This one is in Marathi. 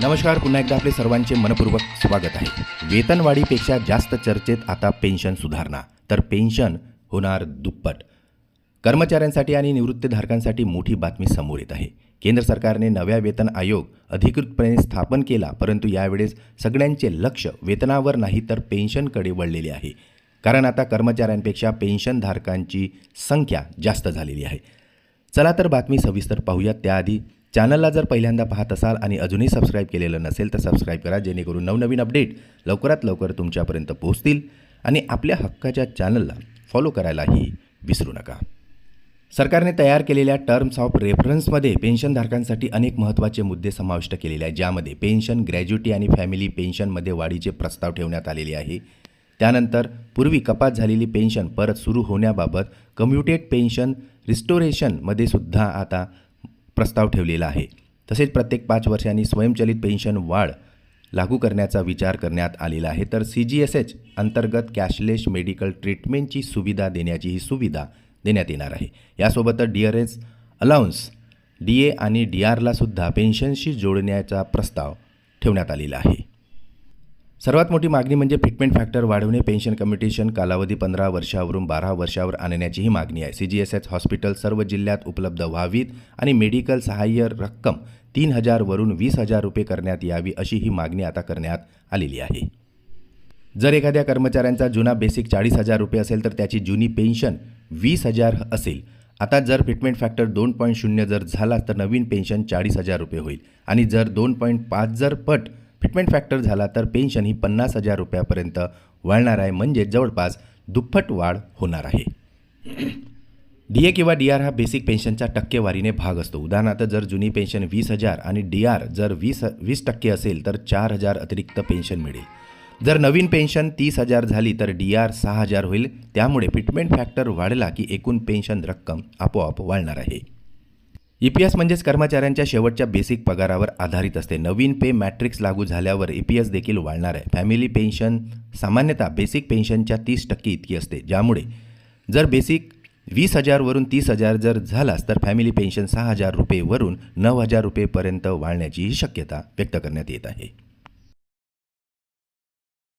नमस्कार पुन्हा एकदा आपले सर्वांचे मनपूर्वक स्वागत आहे. वेतनवाढीपेक्षा जास्त चर्चेत आता पेन्शन सुधारणा तर पेन्शन होणार दुप्पट. कर्मचाऱ्यांसाठी आणि निवृत्तीधारकांसाठी मोठी बातमी समोर येत आहे. केंद्र सरकारने नव्या वेतन आयोग अधिकृतपणे स्थापन केला परंतु यावेळेस सगळ्यांचे लक्ष वेतनावर नाही तर पेन्शनकडे वळलेले आहे. कारण आता कर्मचाऱ्यांपेक्षा पेन्शनधारकांची संख्या जास्त झालेली आहे. चला तर बातमी सविस्तर पाहूयात त्याआधी चॅनलला जर पहिल्यांदा पाहत असाल आणि अजूनही सबस्क्राईब केलेलं नसेल तर सबस्क्राईब करा जेणेकरून नवनवीन अपडेट लवकरात लवकर तुमच्यापर्यंत पोहोचतील आणि आपल्या हक्काच्या चॅनलला फॉलो करायलाही विसरू नका. सरकारने तयार केलेल्या टर्म्स ऑफ रेफरन्समध्ये पेन्शनधारकांसाठी अनेक महत्त्वाचे मुद्दे समाविष्ट केलेले आहेत ज्यामध्ये पेन्शन ग्रॅज्युटी आणि फॅमिली पेन्शनमध्ये वाढीचे प्रस्ताव ठेवण्यात आलेले आहे. त्यानंतर पूर्वी कपात झालेली पेन्शन परत सुरू होण्याबाबत कम्युटेड पेन्शन रिस्टोरेशनमध्ये सुद्धा आता प्रस्ताव ठेवलेला आहे. तसेच प्रत्येक पाच वर्षांनी स्वयंचलित पेन्शन वाढ लागू करण्याचा विचार करण्यात आलेला आहे. तर सी जी एस एच अंतर्गत कॅशलेस मेडिकल ट्रीटमेंटची सुविधा देण्याची ही सुविधा देण्यात येणार आहे. यासोबतच D R S allowance D A आणि डी आरलासुद्धा पेन्शनशी जोडण्याचा प्रस्ताव ठेवण्यात आलेला आहे. सर्वात मोठी मागणी म्हणजे फिटमेंट फॅक्टर वाढवणे पेन्शन कम्युटेशन कालावधी पंधरा वर्षावरून बारा वर्षावर आणण्याची ही मागणी आहे. C G H S hospital सर्व जिल्ह्यात उपलब्ध व्हावीत आणि मेडिकल सहाय्य रक्कम तीन हजारवरून वीस हजार रुपये करण्यात यावी अशी ही मागणी आता करण्यात आलेली आहे. जर एखाद्या कर्मचाऱ्यांचा जुना बेसिक चाळीस हजार रुपये असेल तर त्याची जुनी पेन्शन वीस हजार असेल. आता जर फिटमेंट फॅक्टर दोन पॉईंट शून्य जर झाला तर नवीन पेन्शन चाळीस हजार रुपये होईल. आणि जर दोन पॉईंट पाच जर पट फिटमेंट फॅक्टर झाला तर पेन्शन ही पन्नास हजार रुपयापर्यंत वाढणार आहे. म्हणजे जवळपास दुप्पट वाढ होणार आहे. डी ए किंवा डी आर हा बेसिक पेन्शनच्या टक्केवारीने भाग असतो. उदाहरणार्थ जर जुनी पेन्शन वीस हजार आणि डी आर जर वीस वीस टक्के असेल तर चार हजार अतिरिक्त पेन्शन मिळेल. जर नवीन पेन्शन तीस हजार झाली तर डी आर सहा हजार होईल. त्यामुळे फिटमेंट फॅक्टर वाढला की एकूण पेन्शन रक्कम आपोआप वाढणार आहे. ई पी एस म्हणजेच कर्मचाऱ्यांच्या शेवटच्या बेसिक पगारावर आधारित असते. नवीन पे मॅट्रिक्स लागू झाल्यावर ई पी एस देखील वाढणार आहे. फॅमिली पेन्शन सामान्यतः बेसिक पेन्शनच्या तीस टक्के इतकी असते. ज्यामुळे जर बेसिक वीस हजारवरून तीस हजार जर झालास तर फॅमिली पेन्शन सहा हजार रुपयेवरून नऊ हजार रुपयेपर्यंत वाढण्याचीही शक्यता व्यक्त करण्यात येत आहे.